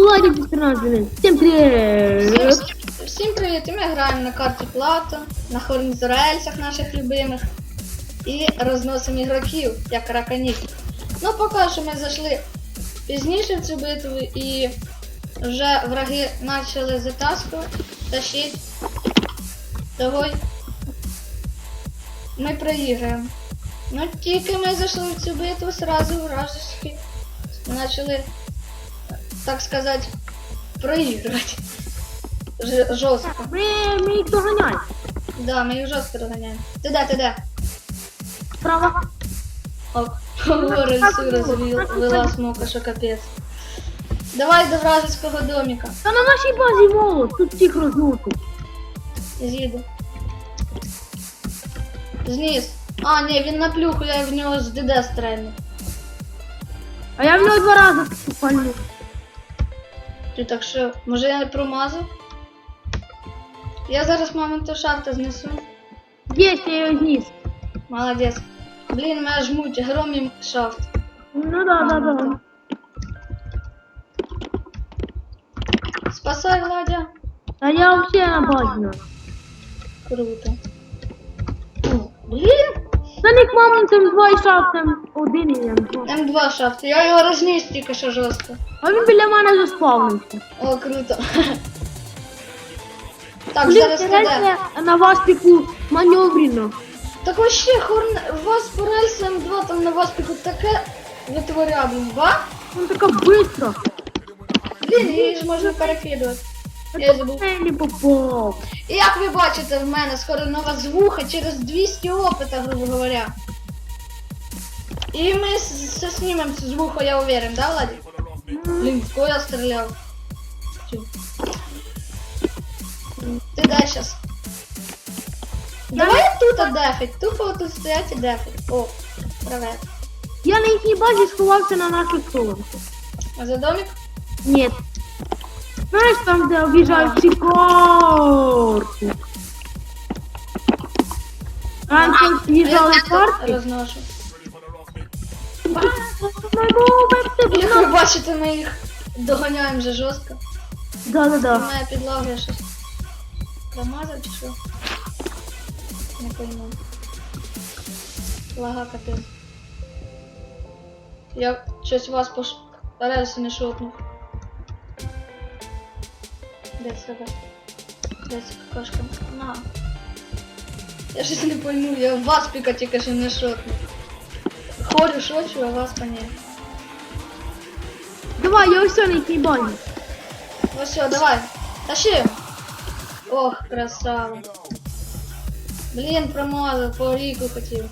Владик 14. Всем привет! Всім, привіт! І Ми граємо на карті Плато, на хорнзорельсах наших любимих і розносимо ігроків, як раканів. Ну, поки що ми зайшли пізніше в цю битву і вже враги почали затаску тащити. Того ми проіграємо. Ну, тільки ми зайшли в цю битву, сразу вражечки почали, так сказати, проігрувати. Ж- жорстко. Ми, ми їх доганяємо. Да, ми їх жорстко доганяємо. Ти де, ти де? Справа. О, говорить, всю розвела смока, що капець. Давай до вражеського домика. Та на нашій базі молот, тут всіх рознути. З'їду. Зніс. А, ні, він на плюху, я в нього з ДД стрельну. А я в нього два рази пальну. Ти так що, може я не промазав? Я зараз моменту шахта знесу. Єсть, я його зніс. Молодець. Блін, мене жмуть, громім шафт. Ну да, да, да. Спасай, Владя. А я вообще на базі. Круто. О, Блін! За них мамонтом два і один і я не знаю. М2 шафт. Я його розніс тільки що жорстко. А він біля мене заспавнився. О, круто. Так, Блін, зараз реально на вас піку маневрено. Так вообще, хорн... вас по рельсу М2 там на вас піку таке витворя, блін, ба? Він така быстро. Блін, її ж можна перекидувати. Я забув. як ви бачите, в мене скоро нова звуха через 200 опита, грубо говоря. І ми с- знімемо цю звуху, я уверен, да, Владик? Блін, в кого я стріляв? Ти дай щас. Давай тут дефить, тупо тут стоять і дефить. О, привет. Я на їхній базі сховався на нашу сторону. А за домик? Нет. Знаешь, там, где объезжают всі карти. Раньше съезжали карти. Розношу. Да, Як ви бачите, ми їх доганяємо вже жорстко. да, да. Моя підлога щось. Промазав чи що? Не пойму. Лага капець. Я щось вас пош... рельси не шотнув. Де себе? Де ця какашка? На. Я щось не пойму, я вас піка тільки що не шотнув. Хорю шочу, а вас по ній. Давай, я все їхній базі. Ну все, давай. Тащи. Ох, красава. Блін, промазав, по ріку хотів.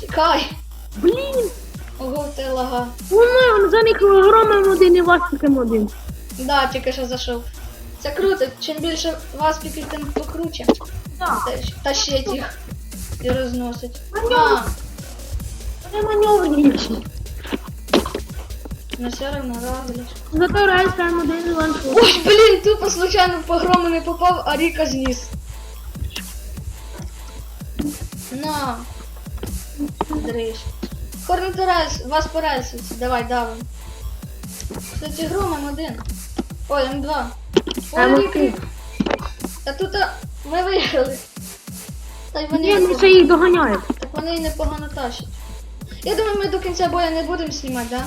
Тікай. Блін, Ого, ти лага. воно за них громом один і вас таким один. Да, тільки що зайшов. Це круто, чим більше вас піків, тим покруче. Да. Тащ- Тащить їх і розносить. А, Вони маневрніші. ну все равно радуєш. Зато рейс там один і. Ой, блін, тупо случайно в погрому не попав, а Ріка зніс. На. Дрищ. Хорнетерайс, вас по давай, давай. Кстати, громом один. Ой, М2. М1. Ой, Ріка. Та тут а, ми виграли. Та й вони, Ні, ми ще їх доганяють. так вони і непогано тащать. Я думаю, ми до кінця боя не будемо знімати, да?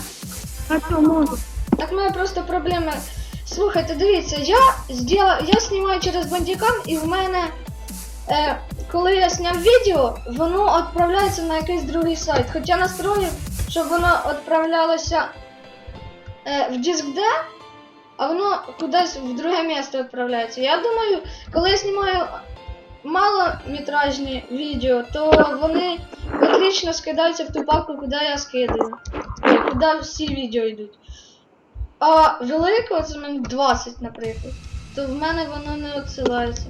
А що можу? Так в мене просто проблема. Слухайте, дивіться, я зділа... я знімаю через бандікам і в мене, е, коли я зняв відео, воно відправляється на якийсь другий сайт. Хоча настроїв, щоб воно відправлялося е, в диск D, а воно кудись в друге місце відправляється. Я думаю, коли я знімаю малометражні відео, то вони отлично скидаються в ту папку, куди я скидаю. Куди всі відео йдуть. А великого це в мене 20, наприклад. То в мене воно не відсилається.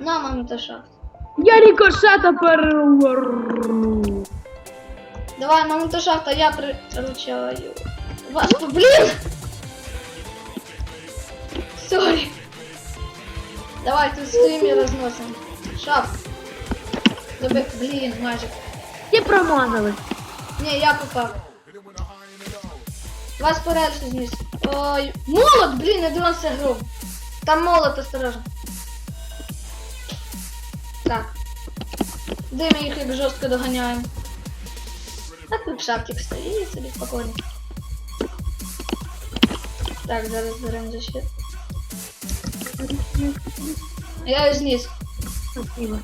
На шахт. Я рикошета переверну. Давай, маму шахт, а я приручаю. Вас блін! Сорі. Давай тут стоїмо і розносимо. Шафт. Доби... Блін, майже. Ті промазали. Ні, я попав. Вас по рельсу зніс. Ой, молот, блін, не дивився гру. Там молот, осторожно. Так. Де ми їх як жорстко доганяємо? А тут шаптик стоїть собі спокійно. Так, зараз беремо защит. Я зніс. Спасибо.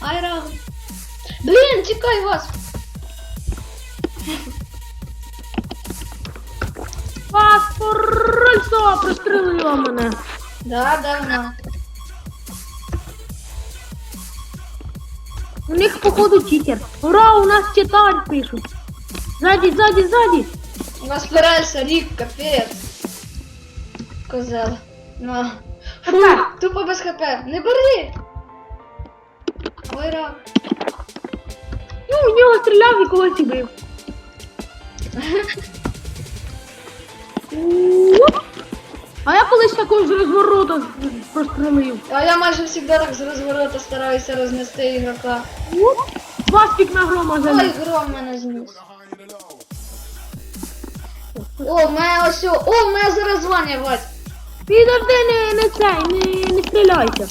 Айра. Блін, тікай вас! Паспорольство прострелило мене. Да, да, вона. У них походу читер. Ура, у нас читать пишуть. Сзади, сзади, сзади. У нас спирався рік, капець. Козел. На. Фу, тупо без хп. Не бери! Ой, рак. Ну, у нього стріляв і когось бив. Уп. А я колись також з розворота прострелив. А я майже завжди так з розворота стараюся рознести ігрока. Уп. Васпік на грома Ой, заліз. гром мене зніс. О, в мене ось, о, в мене зараз звання, Вась. Підожди, не, не цей, не, не стріляйся.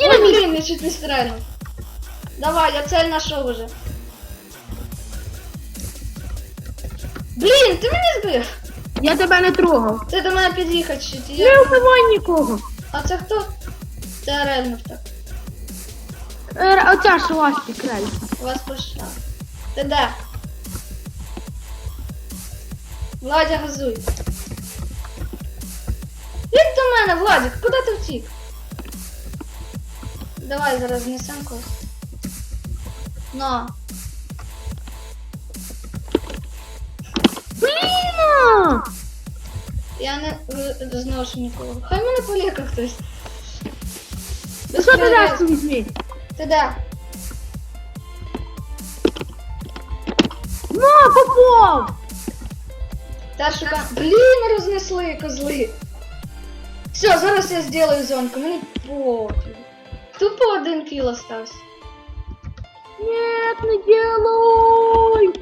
Ой, блін, я чуть не стрельнув. Давай, я цель нашов уже. Блін, ти мене збив. Я тебе не трогав. Ти до мене під'їхати чуть. Не Я... вбивай нікого. А це хто? Це реально так. Е, Оця ж Васпік реально. Вас пошла. Ти де? Владя, газуй. Їдь до мене, Владик, куди ти втік? Давай зараз знесем когось. На. Блін! Я не е, зношу нікого. Хай мене поліка хтось. Ну що ти дашку візьми? Ти де? На, попав! Та шука. Блін, рознесли козли. Все, зараз я зроблю зонку. Мені пофіг. Тупо один кіл остався. Нет, не делай!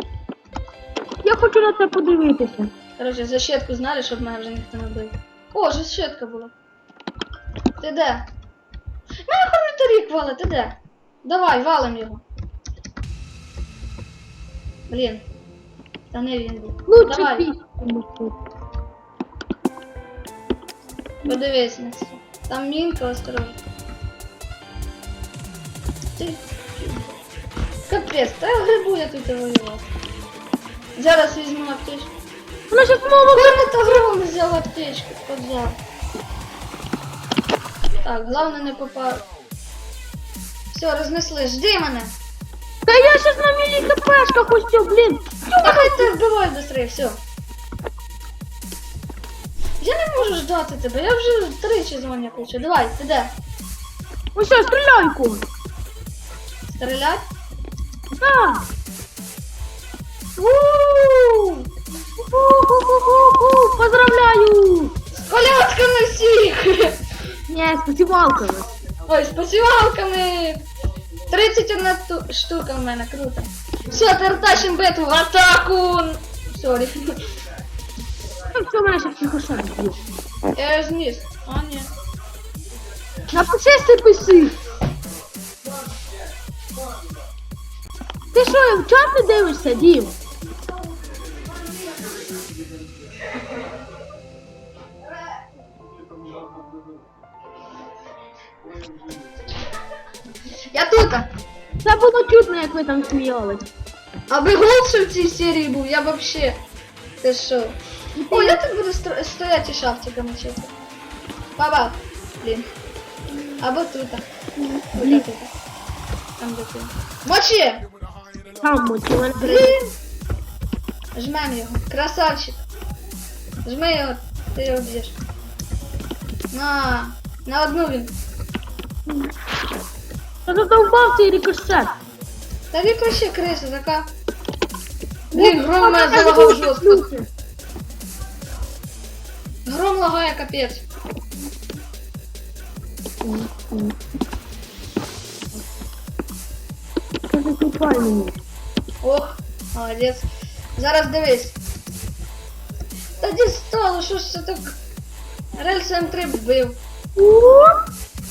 Я хочу на це подивитися. Короче, защитку знали, щоб мене вже ніхто не бив. О, защитка була. Ти де? Мене хорниторік вали, ти де? Давай, валим його. Блін. Та не він був. Лучше Давай, пісню. подивись на це. Там мінка осторожно. Ти. Капець, та грибу я тут воював. Зараз візьму аптечку. Вона щас мова Коли ти гром взяв аптечку, подзяв. Так, головне не попав. Все, рознесли, жди мене. Та я щас на мілі хпшках ось цю, Та хай ти вбивай быстрее, все. Я не можу ждати тебе, я вже тричі дзвоню хочу. Давай, ти де? Ось що, стріляй когось. Стрілять? Так. Ууу! Ху-ху-ху-ху-ху. Поздравляю! З колядками всіх! Не, з посівалками. Ой, з посівалками! 31 ту- штука в мене, круто. Все, тепер тащим битву в атаку! Сорі. Так що в мене ще всіх ошибок є. Я його зніс. А, ні. Напиши писи. Ти що, в чат не дивишся, Дім? Я тут! Це було чутно, як ви там сміялись. Аби гол ще в цій серії був, я б вообще. Ти що? О, я тут буду стро- стояти і шафтиками чити. Баба. Блін. Або тут. Блін. Тут. Там де ти. Мочи! Там мочі, мене Блін! Жмем його. Красавчик. Жми його, ти його б'єш. На. На одну він. Та задовбав цей рикошет. Та віка ще криса така. Блін, гром мене залагав жорстко. Гром лагає капець. Це закупай мені. Ох, молодець. Зараз дивись. Та дістало, що ж це так. Рельс М3 вбив. О,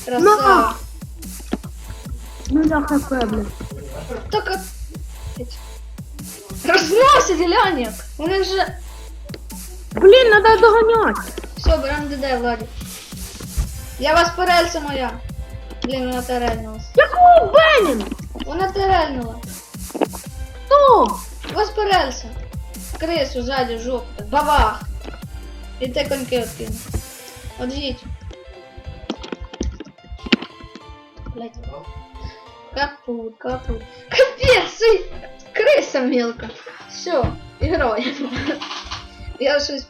Красава. ну я хп, блін. Так глянь як. Вони вже... Блін, надо доганяти. Все, берем ДД, Владі. Я вас по моя. Блін, вона терельнулась. Якого Бенін? Вона терельнула. Хто? Вас по рельсу. Крису ззаді, жопу. так, Бабах. І те коньки откину. Одвіть. Блять. Капут, капут. Капець! і Криса мелка. Все, герой. Я щось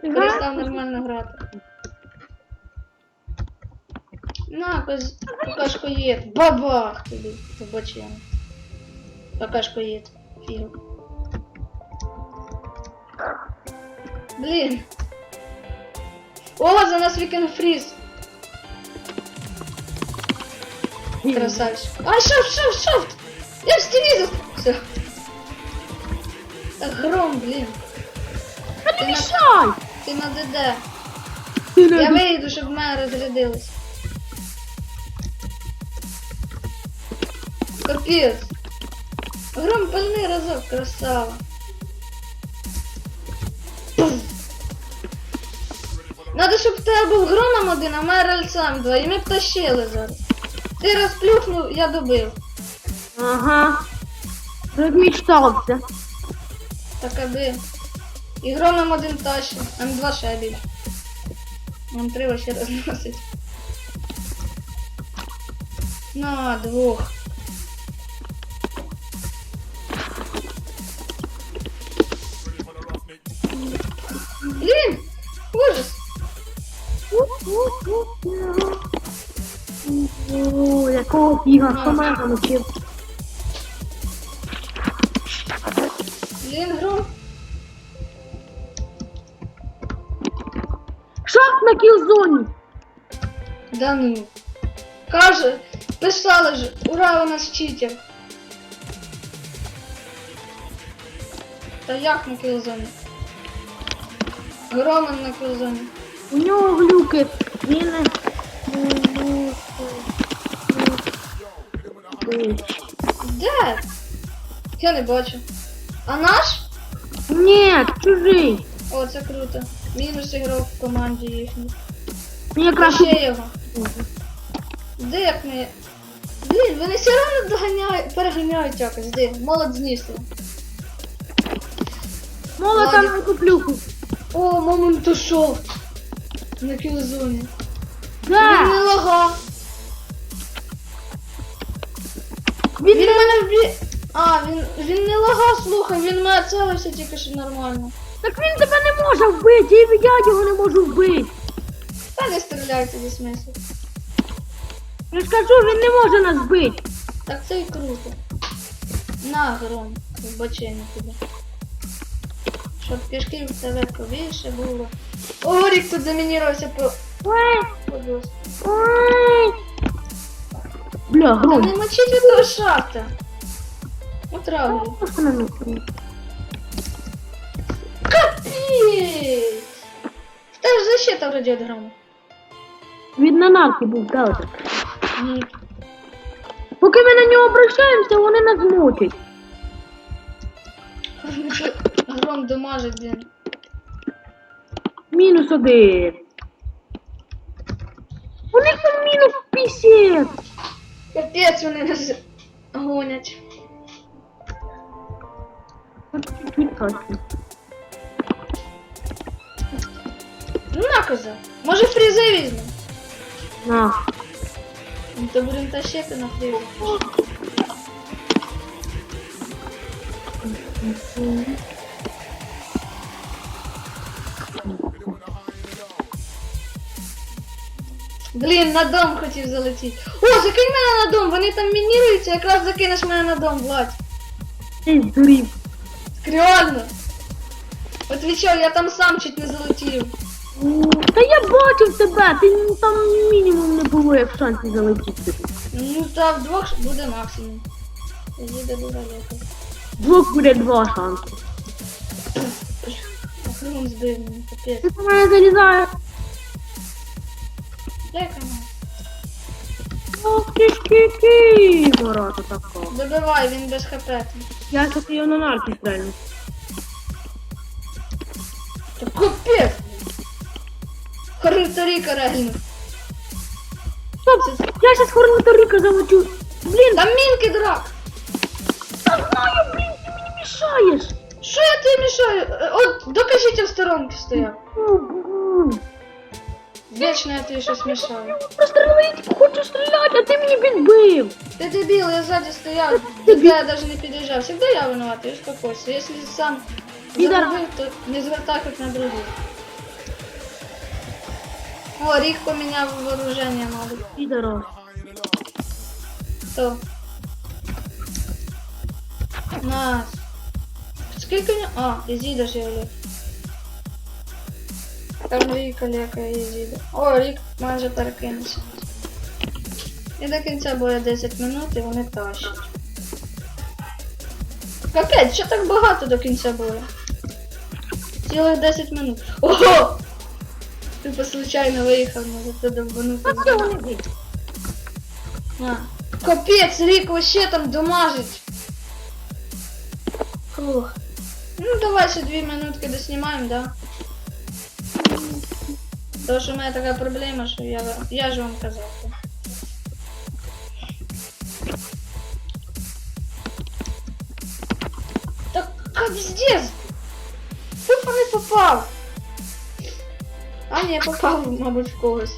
перестав нормально грати. На, коз... какашко є. Бабах тобі, побачимо. Какашко є. Фіг. Блін. О, за нас вікенд фріз. Красавчик. А, шафт, шафт, шафт! Я в стене за... Все. Гром, блін. Та не мішай. Ти на ДД. Я вийду, щоб в мене розрядилось. Капець. Гром пальний разок, красава. Надо, щоб в тебе був громом один, а мене рельсам два, і ми б тащили зараз. Ти розплюхнув, я добив. Ага. Розмічтався. Так аби. І громом один тащить, М2 ще більше. М3 вообще розносить. На, двох. Блін! Ужас! Якого фіга, хто мене замочив? На кілзоні. Да ну. Каже, писали ж, ура, у нас читер. Та як на кілзоні? Громом на кілзоні. У нього глюки. Він. Де? Я не бачу. А наш? Ні, чужий. О, це круто. Мінус ігрок в команді їхній. Він якраз Ще його. Де як. Блін, вони все одно доганяють, переганяють якось. Де? Молод знісли. молота на куплюху. О, момент ушов. На кілзоні. Він Да. не лага. Він Він не... мене вбі... А, він, він не лага, слухай, він мене целився тільки що нормально. Так він тебе не може вбити, і я його не можу вбити. Та не стріляй тоді смисл. Я ж кажу, він не може нас вбити. Так це і круто. На, гром, вбачення тобі. Щоб кишки в тебе побільше було. О, Рік тут замінірувався по... Ой, по ой. Бля, Та гром. не від того шахта. Отравлю. Просто на. Защита вроді від нанавки був далеко. Ні. Поки ми на нього обращаємося, вони нас мучать. Гром домажить, блін. Мінус один. У них там мінус 50. Капець вони нас гонять. Чуть-чуть Ну на коза. Може фрізи візьмемо? На. Ну, То будемо тащити на фрізи. Блін, на дом хотів залетіти. О, закинь мене на дом, вони там мініруються, якраз закинеш мене на дом, Влад. Ти здурів. Реально. Отвічав, я там сам чуть не залетів. Та я бачив тебе, ти там мінімум не було, як шансів залетіти. Ну та вдвох буде максимум. Тоді до дура Двох буде два шанси. Гром збив мене, капець. Ти до мене залізаєш. Мене. Ох ти ж ворота такого. Добивай, він без хп. там. Я щас його на нарки стрельну. Та капець! Харуторіка реально. Стоп, я щас Хорнаторика замочу. Блін, Там мінки драк! та знаю, блін, ти мені мішаєш. Що я тобі мішаю? Е, От, докажіть, я в сторонці стояв. О, блін. Вічно я тобі щось мішаю. Прострелила, я типу хочу стріляти, а ти мені підбив. Ти дебіл, я ззади стояв, до тебе я навіть не під'їжджав. Всегда я винуватий, успокойся. Якщо сам Підар. заробив, то не звертай як на других. О, Рік поміняв вооруження, мабуть. Підорос. Хто? Нас. Скільки нього? А, Ізіда ж я Олег. Там Рік, Олега і Ізіда. О, Рік майже перекинувся. І до кінця буде 10 минут і вони тащать. Капець, що так багато до кінця буде? Цілих 10 минут. Ого! Типа случайно виїхав, може це довбанути. А де вони бить? А. Капець, Рік вообще там домажить. Фух. Ну давай ще дві минутки доснімаємо, да? Тому що в мене така проблема, що я, я ж вам казав. Так капздец! Тупо не попав! А, ні, попав, мабуть, в когось.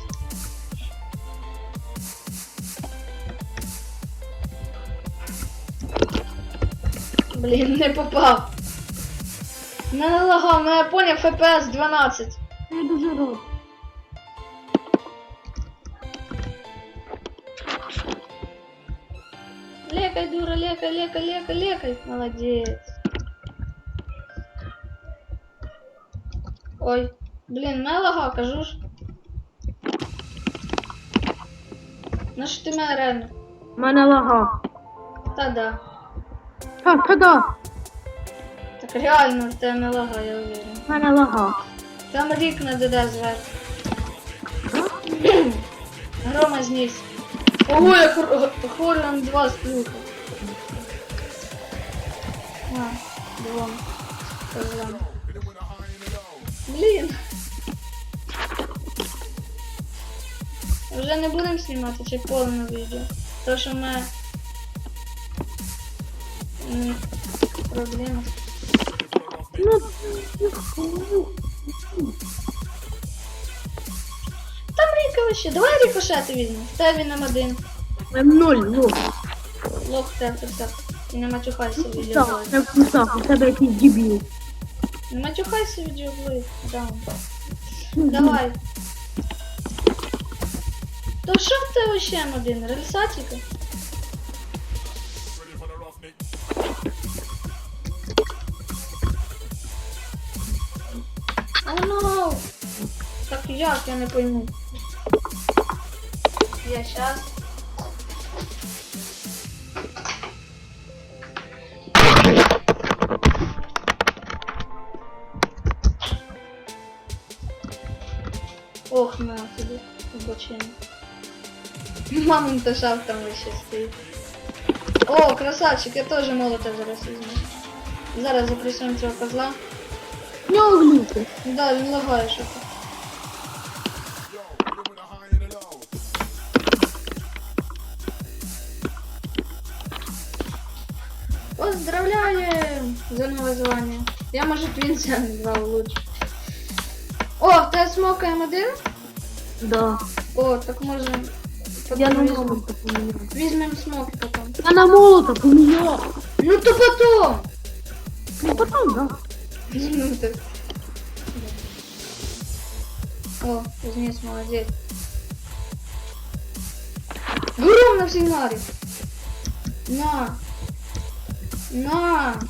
Блін, не попав. Не налагав, ну я поняв FPS 12. Я дуже рад. Лекай, дура, лекай, лекай, лекай, лекай. Молодец. Ой, блін, лагав, кажу ж. Ну що ти мене реально? Мене лага. Та да. Та, та да. Так реально в тебе лага, я уверен. Мене лага. Там рік на ДД зверху. Грома зніс. Ого, я Хоріон 2 сплюхав. А, двом. Блін. Вже не будемо знімати чи повне відео. То що ми... Проблема. Ну, Там Ріка ще. Давай рікошети візьмемо. Тебе він один. М0, ну. Лох тебе так. І не матюхайся відео. Так, це вкусах, у тебе якийсь дебіл. Не матюхайся відео Да. Давай. То що тебе ще один? Рельсатіка? Oh no! Так як, я не пойму. Я щас. Мамонта шав там ще стоїть. О, красавчик, я теж молота зараз візьму. Зараз запресуємо цього козла. В нього. Да, він лагає що то. Поздравляем за новое звание. Я, может, Винсент звал лучше. О, ты смог М1? Да. О, так можно... Я на потом молота поміняв. Возьмем смок потом. Я на молота поміняв. Ну то потом! Ну потім, да. Ну так. О, Кузнец молодец. Гром на сигнале. На. На.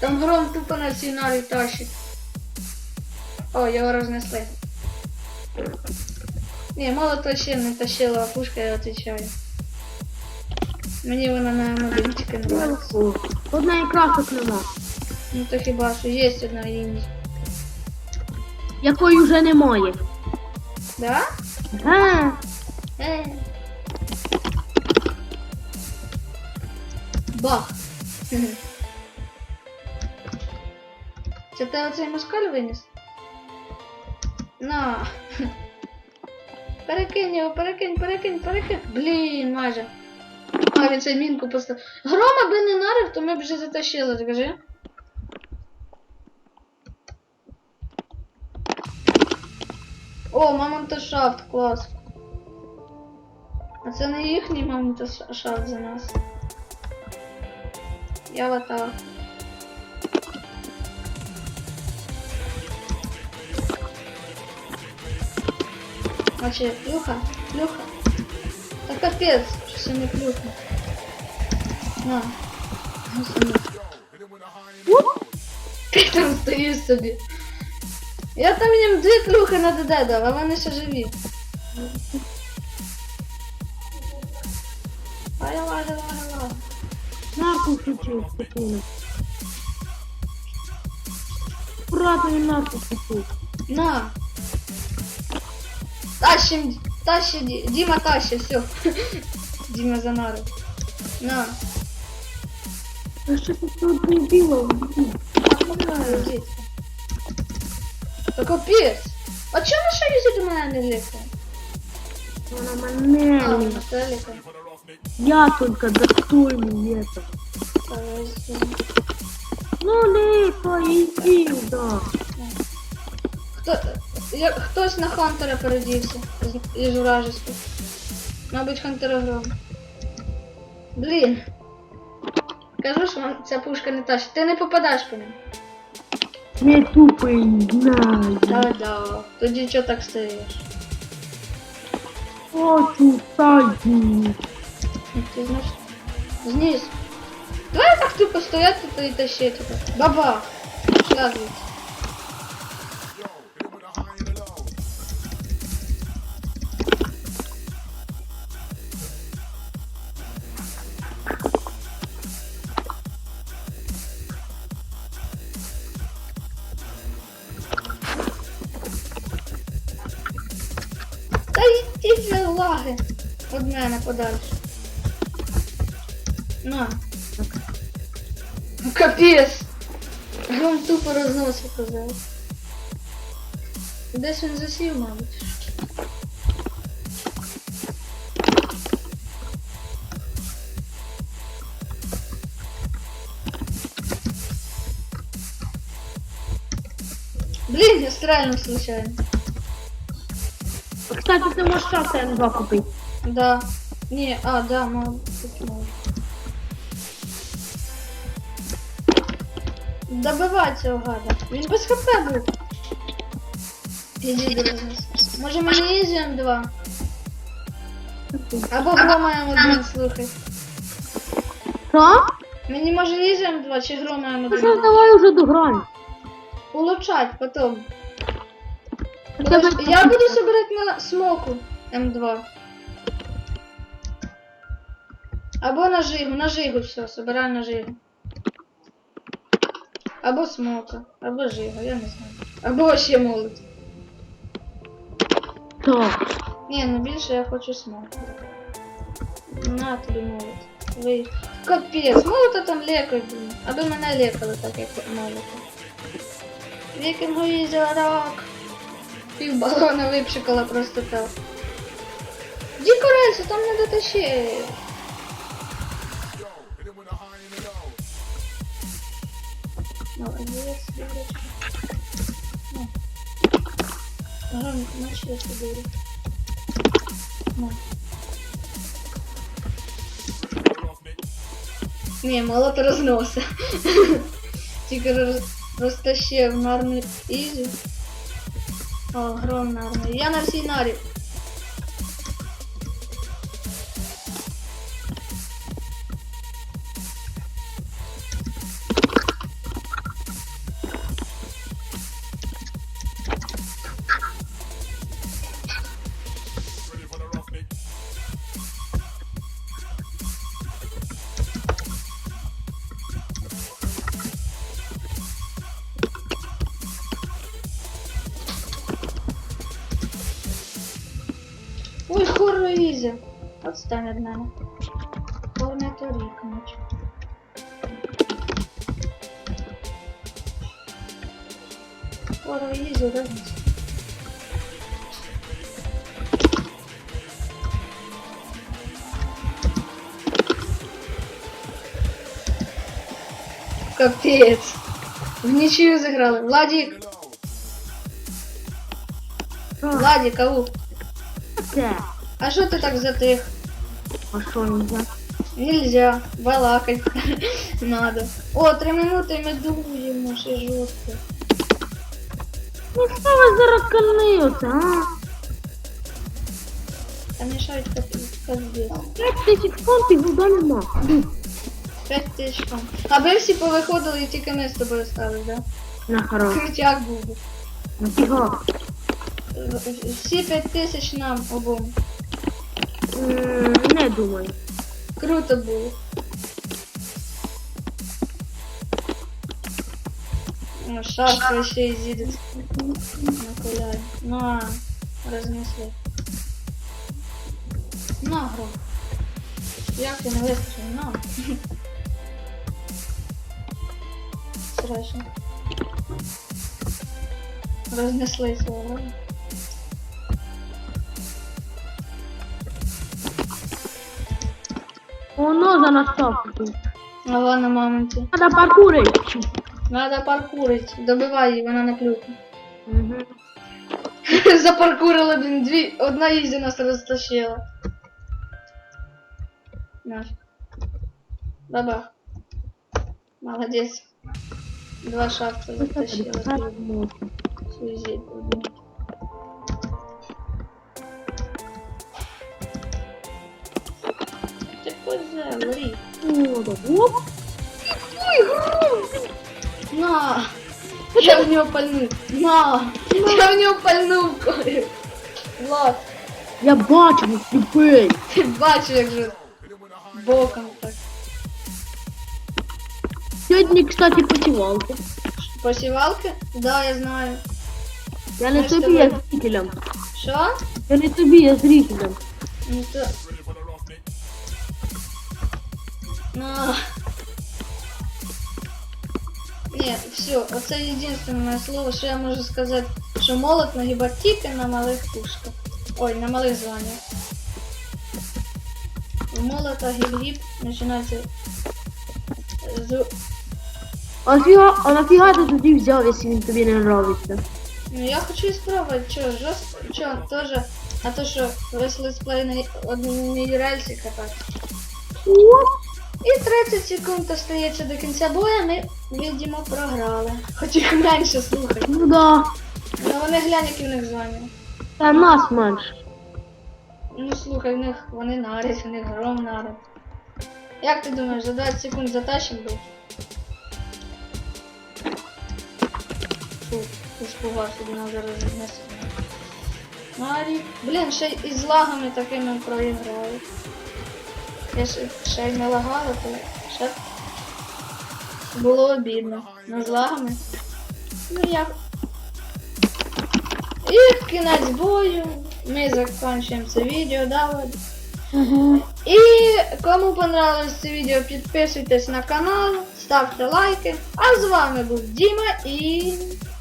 Там гром тупо на сигнале тащит. О, його Не, молот вообще не тащила, пушка я отвечаю. Мені вона на М1 тільки не нравиться. О, Одна красок нема. Ну то хіба що є одна інді. Якої вже немає. Да? А, Е. Бах. Це ти оцей москаль виніс? На. Перекинь його, перекинь, перекинь, перекинь. Блін, майже. А, він цей мінку поставив. Грома би не нарив, то ми б вже затащили, скажи. О, мамонтошафт, клас. А це не їхній мамонтошафт за нас. Я в Вообще, плюха, плюха. Та капець, що це не плюха. На. Господи. Ти там стоїш собі. Я там їм дві плюхи на ДД дав, а вони ще живі. Ай, лай, лай, лай. нарку включив, спокійно. Аккуратно він нарку включив. На. Тащим, тащи, Ди- Дима тащи, все. Дима за нару. На. А що ти тут прибіло? Иди. Та капець. А чому ще їздить до мене не лікає? Вона А, мене. вона це лікає. Я только достойный этого. Ну, липа, иди, да. Хто, Я, хтось на Хантера передівся із вражеських. Мабуть, Хантера грав. Блін. Кажу, що вам ця пушка не тащить. Ти не попадаш по ньому. Не тупый, знаю. Да-да. Тоді чого так стоїш? Хочу садик. Ну, Ти знаєш. Знизу. Давай так тупо стояти то і тащити. Баба! Шла подальше. На. Ну, Капець! Гром тупо розносить казав. Десь він засів, мабуть. Блин, я стрельнул случайно. Кстати, ты можешь сейчас М2 купить. Да. Не, а, да, можно. Добивай цього гада. Він без хп був. Іди до нас. Може мені ізюм 2? Або громаємо один, слухай. Что? Мені може ізюм 2 чи громаємо Ну что, один? давай уже дограем. Улучшать потом. Я буду собирать на смоку М2. Або на жигу, на жигу все, собирай на жигу. Або смока, або жига, я не знаю. Або ще молот. Так. Ні, ну більше я хочу смоку. На тобі молот. Ви... Капець, молота там лікають, блін. Аби мене лікали так, як молота. Вікінгу рак. Пів балона випшикала просто так. Діко рельси, там не дотащи. Ага, наче я собі. Ну. Ні, молот розноса. Тільки роз... розтащив на армію Ізі. О, огромна армія. Я на всій Отстань від мене. Орнитолікач. Ора ізі, разниця. Капець. В нічию зіграли. Владик, Що Владик, ау. це? А що ти так затих? А що нельзя? Нельзя, балакать надо. О, три минути ми дуємо, ще жорстко. Ну що ви зараканилися, а? Та мішають капець. П'ять тисяч фунтів і гуда нема. П'ять тисяч там. Аби всі повиходили і тільки ми з тобою стали, да? На хорош. Крутяк був. Нафіга? Всі п'ять тисяч нам обом. М, Не думаю. Круто було. Ну, ще й з'їдеться. На коляді. На, рознесли. На, гро. Як ти не вистачив? На. Страшно. Рознесли свого. Воно за наставку. Ага, на маменті. Надо покурить. Надо паркурить. Добивай її, вона не клюкне. Угу. Запаркурили, блін, дві. Одна їзді нас розтащила. Наш. Баба. Молодець. Два шахта затащила. Суїзі одну. Ти козел, лі. Оп. На! Я в нього пальнув. На! Я в нього пальнув, Колю. Влад, Я бачу, сліпий. ти бачиш, як же боком так. Сьогодні, кстати, посівалки. Посівалки? Да, я знаю. Я не Ми з тобі, тобою- я зрителям. Що? Я не тобі, я зрителям. Ну то... На. Ні, все, оце єдине моє слово, що я можу сказати, що молот нагибать тільки на малих пушках. Ой, на малих званнях. У молота гіп-гіп починається з... А фіга, а нафіга ти тоді взяв, якщо він тобі не нравиться? Ну я хочу спробувати, що, жорстко, що, тоже, а то що, весь летсплей на одній рельсі катати. І 30 секунд остається до кінця бою, ми, видимо, програли. Хоч їх менше слухай. Ну да. Ну вони глянь, які в них звання. Та нас менше. Ну слухай, в них вони нарять, в них гром нарять. Як ти думаєш, за 20 секунд затащим був? Фу, испугався, думав зараз знесе. Нарі. Блін, ще із лагами такими проіграли. Я ще, ще й не лагала, то ще було обідно. Ну з лагами. Ну як. І кінець бою. Ми закінчуємо це відео, да? Угу. І кому понравилось це відео, підписуйтесь на канал, ставте лайки. А з вами був Діма і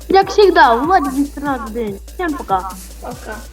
Як завжди, 13 день. Всем пока. пока.